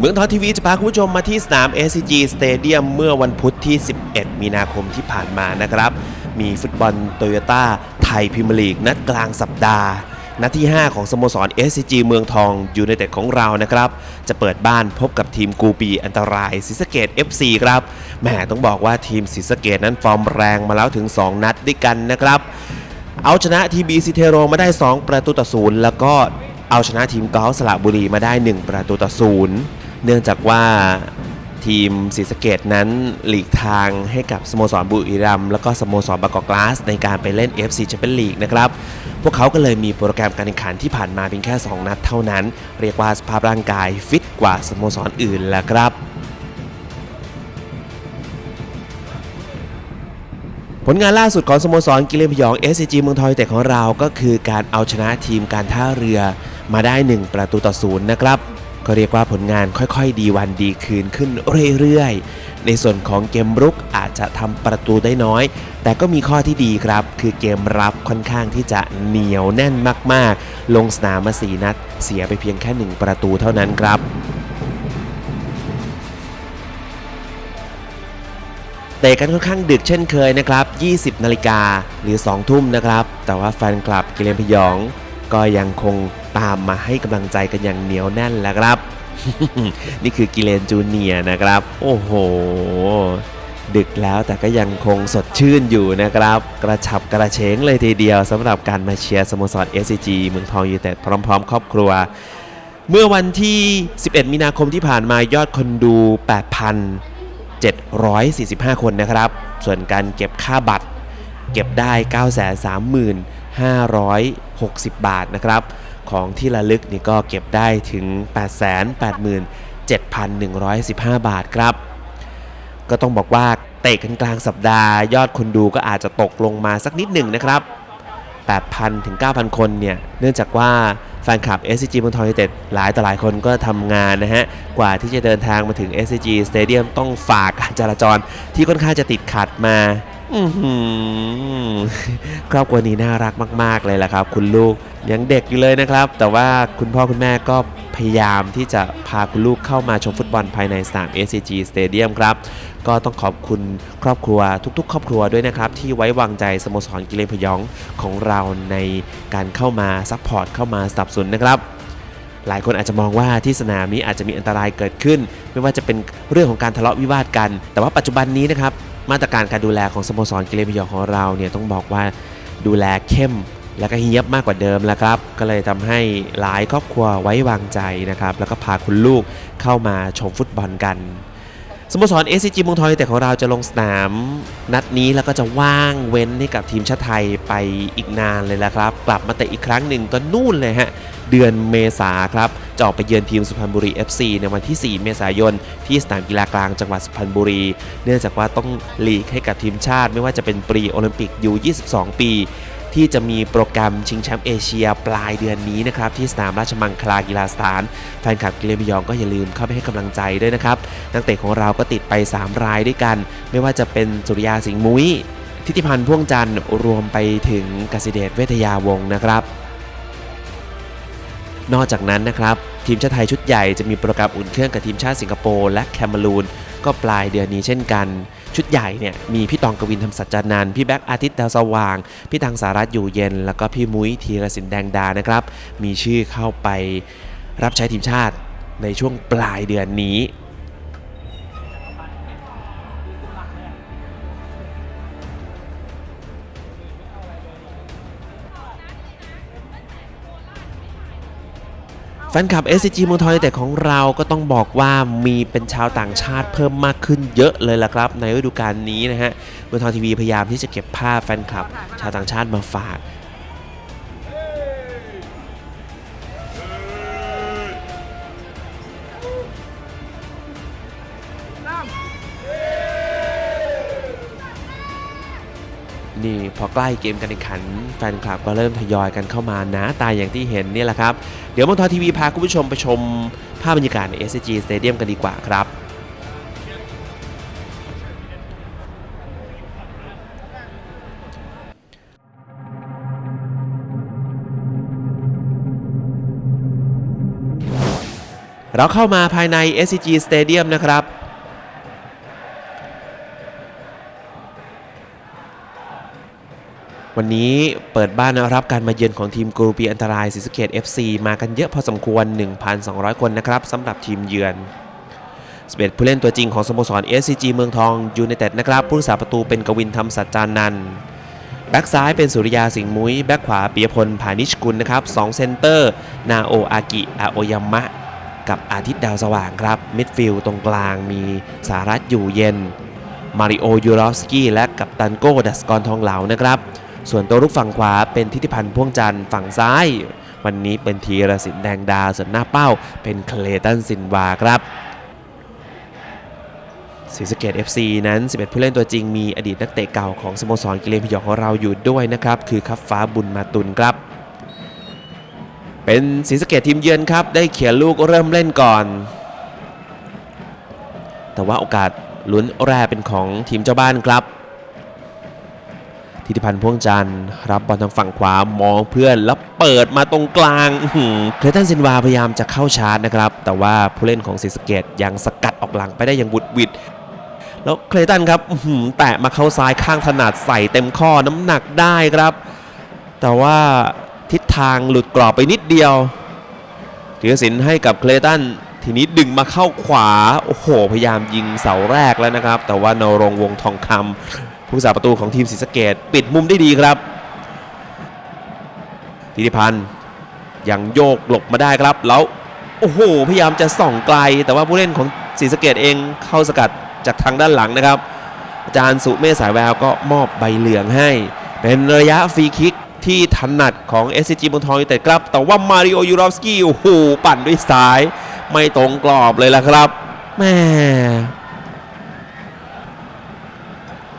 เมืองทองทีวีจะพาคุณผู้ชมมาที่สนาม SCG Stadium เมื่อวันพุธที่ 11 มีนาคมที่ผ่านมานะครับ มีฟุตบอลโตโยต้าไทยพรีเมียร์ลีก นัดกลางสัปดาห์ นัดที่ 5 ของสโมสร SCG เมืองทองยูไนเต็ดของเรานะครับ จะเปิดบ้านพบกับทีมกูปีอันตรายศรีสะเกด FC ครับแหมต้องบอกว่าทีมศรีสะเกดนั้นฟอร์มแรงมาแล้วถึง 2 นัดด้วยกันนะครับ เอาชนะทีบีซีเทโรมาได้ 2 ประตูต่อศูนย์แล้วก็เอาชนะทีมกอล์ฟสระบุรีมาได้ 1 ประตูต่อศูนย์ เนื่องจากว่าทีมศรีสะเกดนั้นหลีกทางให้กับสโมสรบุรีรัมย์แล้วก็สโมสรบางกอกกลาส ในการไปเล่น FC Champions League นะครับ พวกเขาก็เลยมีโปรแกรมการแข่งขันที่ผ่านมาเพียงแค่ 2 นัดเท่านั้น เรียกว่าสภาพร่างกายฟิตกว่าสโมสรอื่นแล้วครับ ผลงานล่าสุดของสโมสรกิเลนพยอง SCG เมืองทอยูไนเต็ดของเราก็คือการเอาชนะทีมการท่าเรือมาได้ 1 ประตูต่อศูนย์นะครับ ก็เรียกว่าผลงานค่อยๆ ดีวันดีคืนขึ้นเรื่อยๆ ในส่วนของเกมรุกอาจจะทำประตูได้น้อย แต่ก็มีข้อที่ดีครับ คือเกมรับค่อนข้างที่จะเหนียวแน่นมากๆ ลงสนามมา4นัด เสียไปเพียงแค่1ประตูเท่านั้นครับเตะกันค่อนข้างดึกเช่นเคยนะครับ 20 นาฬิกาหรือ 2 ทุ่มนะครับ แต่ว่าแฟนคลับกิเลนพยอง ก็ยังคงตามมาให้กำลังใจกันอย่างเหนียวแน่นแล้วครับ นี่คือกิเลนจูเนียนะครับ โอ้โห ดึกแล้วแต่ก็ยังคงสดชื่นอยู่นะครับ กระฉับกระเฉงเลยทีเดียวสำหรับการมาเชียร์สโมสร SCG เมืองทองยูไนเต็ดพร้อม ๆ ครอบครัว เมื่อวันที่ 11 มีนาคมที่ผ่านมายอดคนดู 8,745 คนนะครับ ส่วนการเก็บค่าบัตร เก็บได้ 93,500 60 บาทนะครับ ของที่ระลึกนี่ก็เก็บได้ถึง 887,115 บาทครับ ก็ต้องบอกว่าเตะกันกลางสัปดาห์ ยอดคนดูก็อาจจะตกลงมาสักนิดหนึ่งนะครับ 8,000 ถึง 9,000 คนเนี่ย เนื่องจากว่าแฟนคลับ SCG เมืองทองยูไนเต็ดหลายต่อหลายคนก็ทำงานนะฮะ กว่าที่จะเดินทางมาถึง SCG Stadium ต้องฝากการจราจรที่ค่อนข้างจะติดขัดมา ครอบครัวนี้น่ารักมาก ๆ เลยล่ะครับ คุณลูกยังเด็กอยู่เลยนะครับ แต่ว่าคุณพ่อคุณแม่ก็พยายามที่จะพาคุณลูกเข้ามาชมฟุตบอลภายในสนาม SCG Stadium ครับ ก็ต้องขอบคุณครอบครัวทุก ๆ ครอบครัวด้วยนะครับ ที่ไว้วางใจสโมสรกิเลนพยองของเราในการเข้ามาซัพพอร์ตเข้ามาสนับสนุนนะครับหลายคนอาจจะมองว่าที่สนามนี้อาจจะมีอันตรายเกิดขึ้น ไม่ว่าจะเป็นเรื่องของการทะเลาะวิวาทกัน แต่ว่าปัจจุบันนี้นะครับ มาตรการการดูแลของสโมสรกิเลนพยองของเราเนี่ยต้องบอกว่าดูแลเข้มและก็เฮียบมากกว่าเดิมแล้วครับ ก็เลยทำให้หลายครอบครัวไว้วางใจนะครับ แล้วก็พาคุณลูกเข้ามาชมฟุตบอลกัน สโมสร SCG เมืองทองยูไนแต่ของเราจะลงสนาม นัดนี้แล้วก็จะว่างเว้นให้กับทีมชาติไทยไปอีกนานเลยละครับ กลับมาเตะอีกครั้งหนึ่งก็นู่นเลยฮะ เดือนเมษาครับ จะออกไปเยือนทีมสุพรรณบุรี FC ในวันที่ 4 เมษายน ที่สนามกีฬากลางจังหวัดสุพรรณบุรี เนื่องจากว่าต้องหลีกให้กับทีมชาติ ไม่ว่าจะเป็นปรีโอลิมปิกยู22 ปี ที่จะมีโปรแกรมชิงแชมป์เอเชียปลายเดือนนี้นะครับที่สนามราชมังคลากีฬาสถาน แฟนคลับกิเลนพยองก็อย่าลืมเข้าไปให้กำลังใจด้วยนะครับนักเตะของเราก็ติดไป 3 รายด้วยกัน ไม่ว่าจะเป็นสุริยาสิงห์มุ้ยทิติพันธ์พ่วงจันทร์รวมไปถึงกสิเดชเวทยาวงศ์นะครับ นอกจากนั้นนะครับ ทีมชาติไทยชุดใหญ่จะมีโปรแกรมอุ่นเครื่องกับทีมชาติสิงคโปร์และแคนารูนก็ปลายเดือนนี้เช่นกัน ชุดใหญ่เนี่ยมีพี่ตองกวินทำสัจจานันท์พี่แบ็กอาทิตย์ดาวสว่าง พี่ตังสารัตน์อยู่เย็น แล้วก็พี่มุ้ยธีรสินแดงดานะครับ มีชื่อเข้าไปรับใช้ทีมชาติในช่วงปลายเดือนนี้ แฟนคลับ SCG เมืองทองยูไนแต่ของเราก็ต้องบอกว่ามีเป็นชาวต่างชาติเพิ่มมากขึ้นเยอะเลยล่ะครับ ในฤดูกาลนี้นะฮะเมืองทองทีวีพยายามที่จะเก็บภาพแฟนคลับ ชาวต่างชาติมาฝาก พอใกล้เกมการแข่งขัน แฟนคลับก็เริ่มทยอยกันเข้ามานะตายอย่างที่เห็นนี่แหละครับ เดี๋ยวมองทอทีวีพาคุณผู้ชมไปชมภาพบรรยากาศใน SCG Stadium กันดีกว่าครับเราเข้ามาภายใน SCG Stadium นะครับ วันนี้เปิดบ้านรับการมาเยือนของทีมกรูปีอันตรายศรีสะเกด FC มากันเยอะพอสมควร 1,200 คนนะครับสำหรับทีมเยือนสเปดผู้เล่นตัวจริงของสโมสร SCG เมืองทองยูไนเต็ดนะครับ ผู้รักษาประตูเป็นกวินธรรมสัจจานันท์แบ็กซ้ายเป็นสุริยาสิงห์มุ้ย แบ็กขวาปียพลผานิชกุลนะครับสองเซนเตอร์ นาโออากิอาโอยามะ กับอาทิตย์ดาวสว่างครับ มิดฟิลด์ตรงกลางมีสารัตอยู่เย็น มาริโอยูรอฟสกี้และกัปตันโก้ดัสกรทองเหลานะครับ ส่วนตัวลูกฝั่งขวาเป็นทิติพันธ์พ่วงจันทร์ฝั่งซ้าย วันนี้เป็นทีรสินแดงดา ส่วนหน้าเป้าเป็นเคลตันซินวาครับศรีสะเกด FC นั้น 11 ผู้เล่นตัวจริงมีอดีตนักเตะเก่าของสโมสรกิเลนพยองของเราอยู่ด้วยนะครับ คือคับฟ้าบุญมาตุนครับ เป็นศรีสะเกดทีมเยือนครับ ได้เขียนลูกเริ่มเล่นก่อน แต่ว่าโอกาสลุ้นแรกเป็นของทีมเจ้าบ้านครับ ทิติพันธ์พ่วงจันทร์รับบอลทางฝั่งขวามองเพื่อนแล้วเปิดมาตรงกลางเคลตันซินวาพยายามจะเข้าชาร์จนะครับ แต่ว่าผู้เล่นของศรีสเกดยังสกัดออกหลังไปได้อย่างบุดวิดแล้วเคลตันครับแตะมาเข้าซ้ายข้างถนัดใส่เต็มข้อน้ำหนักได้ครับ แต่ว่าทิศทางหลุดกรอบไปนิดเดียวธีรศิลป์ให้กับเคลตันทีนี้ดึงมาเข้าขวา โอ้โห พยายามยิงเสาแรกแล้วนะครับ แต่ว่านรงวงทองคำ ผู้สาประตูของทีมศรีสะเกดปิดมุมได้ดีครับธิติพันธ์ยังโยกหลบมาได้ครับ แล้วโอ้โหพยายามจะส่องไกล แต่ว่าผู้เล่นของศรีสะเกดเองเข้าสกัดจากทางด้านหลังนะครับ อาจารย์สุเมธสายแววก็มอบใบเหลืองให้ เป็นระยะฟรีคิกที่ถนัดของ SCG เมืองทองยูเต็ดครับ แต่ว่ามาริโอยูรอฟสกี้โอ้โหปั่นด้วยซ้าย ไม่ตรงกรอบเลยล่ะครับแม่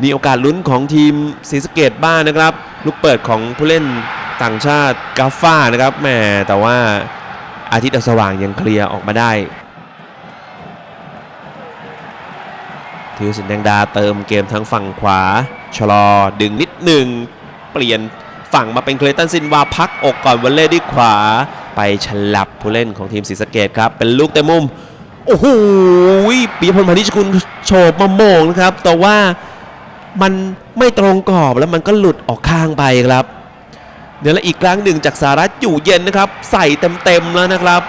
มีโอกาสลุ้นของทีมศรีสะเกดบ้างนะครับ ลูกเปิดของผู้เล่นต่างชาติกาฟ้านะครับแหม่แต่ว่าอาทิตย์อสว่างยังเคลียร์ออกมาได้ทิวสินแดงดาเติมเกมทางฝั่งขวา ชะลอดึงนิดหนึ่ง เปลี่ยนฝั่งมาเป็นเคลตันซินวาพักอกก่อนวันเล่ด้วยขวา ไปฉลับผู้เล่นของทีมศรีสะเกดครับ เป็นลูกเต็มมุม โอ้โหปีพลพานิชกุลโฉบมาโมงนะครับ แต่ว่า มันไม่ตรงกรอบแล้วมันก็หลุดออกข้างไปครับ เดี๋ยวและอีกครั้งหนึ่งจากสารัตอยู่เย็นนะครับ ใส่เต็มๆแล้วนะครับ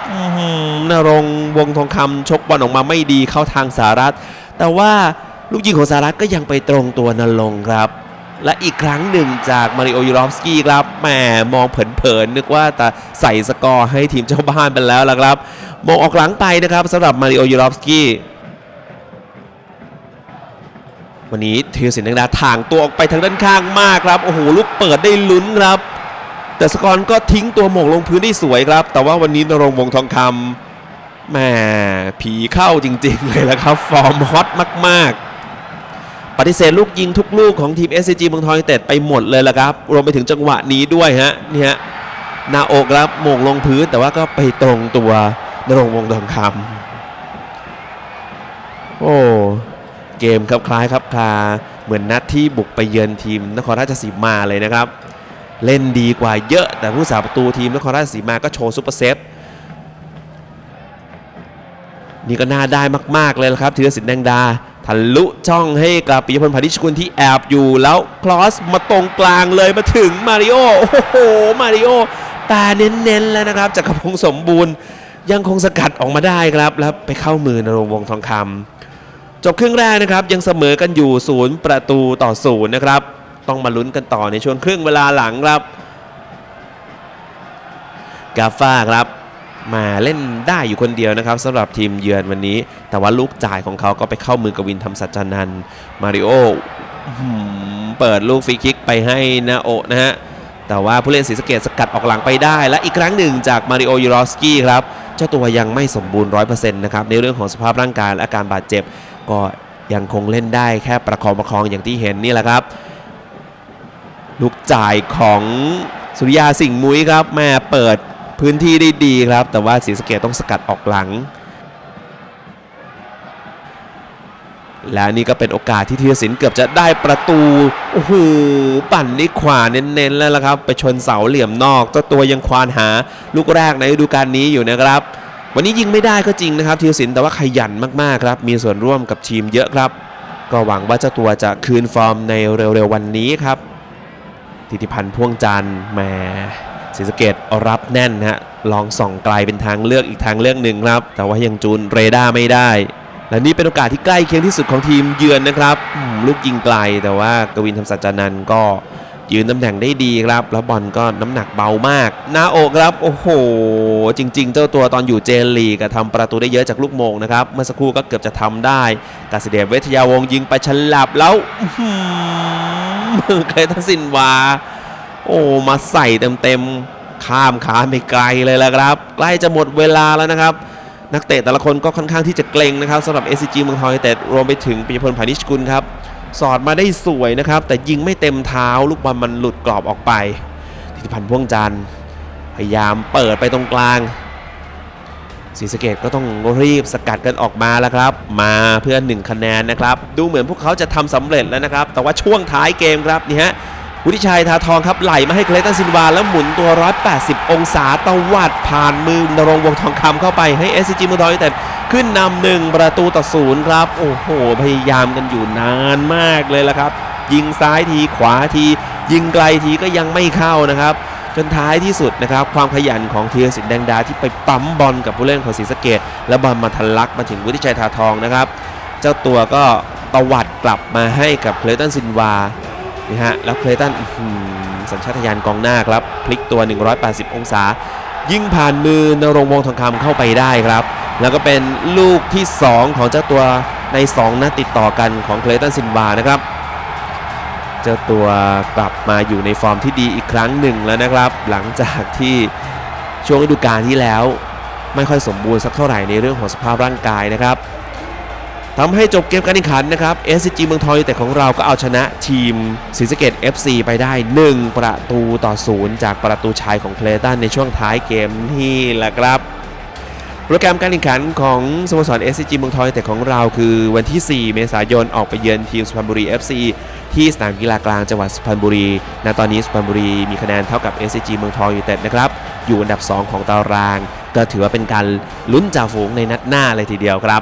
นรงวงทองคำชกบอลออกมาไม่ดีเข้าทางสารัตแต่ว่าลูกยิงของสหรัฐก็ยังไปตรงตัวนรงค์ครับ และอีกครั้งหนึ่งจากมาริโอยูรอฟสกี้ครับแหมมองเผินๆนึกว่าแต่ใส่สกอร์ให้ทีมเจ้าบ้านไปแล้วล่ะครับมองออกหลังไปนะครับสำหรับมาริโอยูรอฟสกี้ วันนี้ทีรศิลป์แดงดาถ่างตัวออกไปทางด้านข้างมากครับโอ้โหลูกเปิดได้ลุ้นครับ แต่สกอร์ก็ทิ้งตัวหม่งลงพื้นได้สวยครับ แต่ว่าวันนี้นรงวงทองคำแหม่ผีเข้าจริง ๆ เลยละครับ ฟอร์มฮอตมาก ๆ ปฏิเสธลูกยิงทุกลูกของทีม SCG เมืองทองยูเต็ดไปหมดเลยละครับ รวมไปถึงจังหวะนี้ด้วยฮะนี่ฮะหนาอกครับโมงลงพื้นแต่ว่าก็ไปตรงตัวนรงวงทองคำโอ้ เกมครับคล้ายครับคลาเหมือนนัดที่บุกไปเยือนทีมนครราชสีมาเลยนะครับ เล่นดีกว่าเยอะแต่ผู้สาประตูทีมนครราชสีมาก็โชว์ซุปเปอร์เซฟนี่ก็น่าได้มาก ๆ เลยละครับธีรศิลป์แดงดาทะลุช่องให้กับปิยพลพานิชกุลที่แอบอยู่แล้วคลอสมาตรงกลางเลยมาถึงมาริโอโอ้โหมาริโอตาเน้นๆแล้วนะครับจากกระพงสมบูรณ์ยังคงสกัดออกมาได้ครับแล้วไปเข้ามือนรงวงทองคำ จบครึ่งแรกนะครับยังเสมอกันอยู่ศูนย์ประตูต่อศูนย์นะครับ ต้องมาลุ้นกันต่อในช่วงครึ่งเวลาหลังครับกาฟ้าครับมาเล่นได้อยู่คนเดียวนะครับสำหรับทีมเยือนวันนี้ แต่ว่าลูกจ่ายของเขาก็ไปเข้ามือกวินทำสัจจานันมาริโอเปิดลูกฟรีคิกไปให้นาโอนะฮะแต่ว่าผู้เล่นศรีสะเกดสกัดออกหลังไปได้ และอีกครั้งหนึ่งจากมาริโอยูรอสกี้ครับ เจ้าตัวยังไม่สมบูรณ์100%นะครับในเรื่องของสภาพร่างกายและอาการบาดเจ็บ ก็ยังคงเล่นได้แค่ประคองประคองอย่างที่เห็นนี่แหละครับ ลูกจ่ายของสุริยาสิงห์มุ้ยครับแม่เปิดพื้นที่ได้ดีครับ แต่ว่าศรีสะเกดต้องสกัดออกหลัง และนี่ก็เป็นโอกาสที่ธีรศิลป์เกือบจะได้ประตูโอ้โหปั่นด้วยขวาเน้นๆแล้วละครับ ไปชนเสาเหลี่ยมนอกเจ้าตัวยังควานหาลูกแรกในฤดูกาลนี้อยู่นะครับ วันนี้ยิงไม่ได้ก็จริงนะครับธีรศิลป์แต่ว่าขยันมากๆครับ มีส่วนร่วมกับทีมเยอะครับ ก็หวังว่าเจ้าตัวจะคืนฟอร์มในเร็วๆวันนี้ครับทิติพันธ์พ่วงจันทร์แหมศรีสะเกดรับแน่นฮะลองส่องไกลเป็นทางเลือกอีกทางเลือกหนึ่งครับ แต่ว่ายังจูนเรดาร์ไม่ได้ และนี่เป็นโอกาสที่ใกล้เคียงที่สุดของทีมเยือนนะครับลูกยิงไกลแต่ว่ากวินธรรมสัจจานันก็ ยืนตำแหน่งได้ดีครับ แล้วบอลก็น้ำหนักเบามาก หน้าอกครับ โอ้โห จริง ๆ เจ้าตัวตอนอยู่เจนลีกอะทำประตูได้เยอะจากลูกโมงนะครับ เมื่อสักครู่ก็เกือบจะทำได้กาสเดชเวทยาวงยิงไปฉลับแล้วเคลตันซินวา โอ้มาใส่เต็มๆ ข้ามขาไปไกลเลยแล้วครับ ใกล้จะหมดเวลาแล้วนะครับนักเตะแต่ละคนก็ค่อนข้างที่จะเกรงนะครับสำหรับ SCG เมืองทองยูไนเต็ดรวมไปถึงปิยพลพานิชกุลครับ สอดมาได้สวยนะครับ แต่ยิงไม่เต็มเท้าลูกบอลมันหลุดกรอบออกไปธิติพันธ์พ่วงจันทร์พยายามเปิดไปตรงกลางศรีสะเกดก็ต้องรีบสกัดกันออกมาแล้วครับ มาเพื่อ1คะแนนนะครับ ดูเหมือนพวกเขาจะทำสำเร็จแล้วนะครับ แต่ว่าช่วงท้ายเกมครับนี่ฮะวุฒิชัยทาทองครับไหลมาให้เคลตันซินวา แล้วหมุนตัว 180 องศาตวัดผ่านมือนรงวงทองคำเข้าไปให้ SCG เมืองทองยูไนเต็ด ขึ้นนำหนึ่งประตูต่อศูนย์ครับ โอ้โห พยายามกันอยู่นานมากเลยละครับ ยิงซ้ายทีขวาที ยิงไกลทีก็ยังไม่เข้านะครับจนท้ายที่สุดนะครับความขยันของธีรศิลป์แดงดาที่ไปปั๊มบอลกับผู้เล่นของศรีสะเกดและบอลมาทะลักมาถึงวุฒิชัยทาทองนะครับ เจ้าตัวก็ตวัดกลับมาให้กับเคลตันซินวานี่ฮะแล้วเคลตันสัญชาตญาณกองหน้าครับ พลิกตัว 180 องศา ยิงผ่านมือนรงวงทองคำเข้าไปได้ครับ แล้วก็เป็นลูกที่ 2 ของเจ้าตัวใน 2นัดติดต่อกันของเคลตันซินวานะครับ เจ้าตัวกลับมาอยู่ในฟอร์มที่ดีอีกครั้งหนึ่งแล้วนะครับ หลังจากที่ช่วงฤดูกาลที่แล้วไม่ค่อยสมบูรณ์สักเท่าไหร่ในเรื่องของสภาพร่างกายนะครับทำให้จบเกมการแข่งขันนะครับ SCG เมืองทองยูเต็ดของเราก็เอาชนะทีมศรีสะเกด FC ไปได้ 1 ประตูต่อศูนย์จากประตูชัยของเคลตันในช่วงท้ายเกมนี่แหละครับ โปรแกรมการแข่งขันของสโมสร SCG เมืองทองยูเต็ดของเราคือวันที่ 4 เมษายนออกไปเยือนทีมสุพรรณบุรี FC ที่สนามกีฬากลางจังหวัดสุพรรณบุรีณตอนนี้สุพรรณบุรีมีคะแนนเท่ากับ SCG เมืองทองยูไนเต็ดนะครับ อยู่อันดับ 2 ของตาราง ก็ถือว่าเป็นการลุ้นจ่าฝูงในนัดหน้าเลยทีเดียวครับ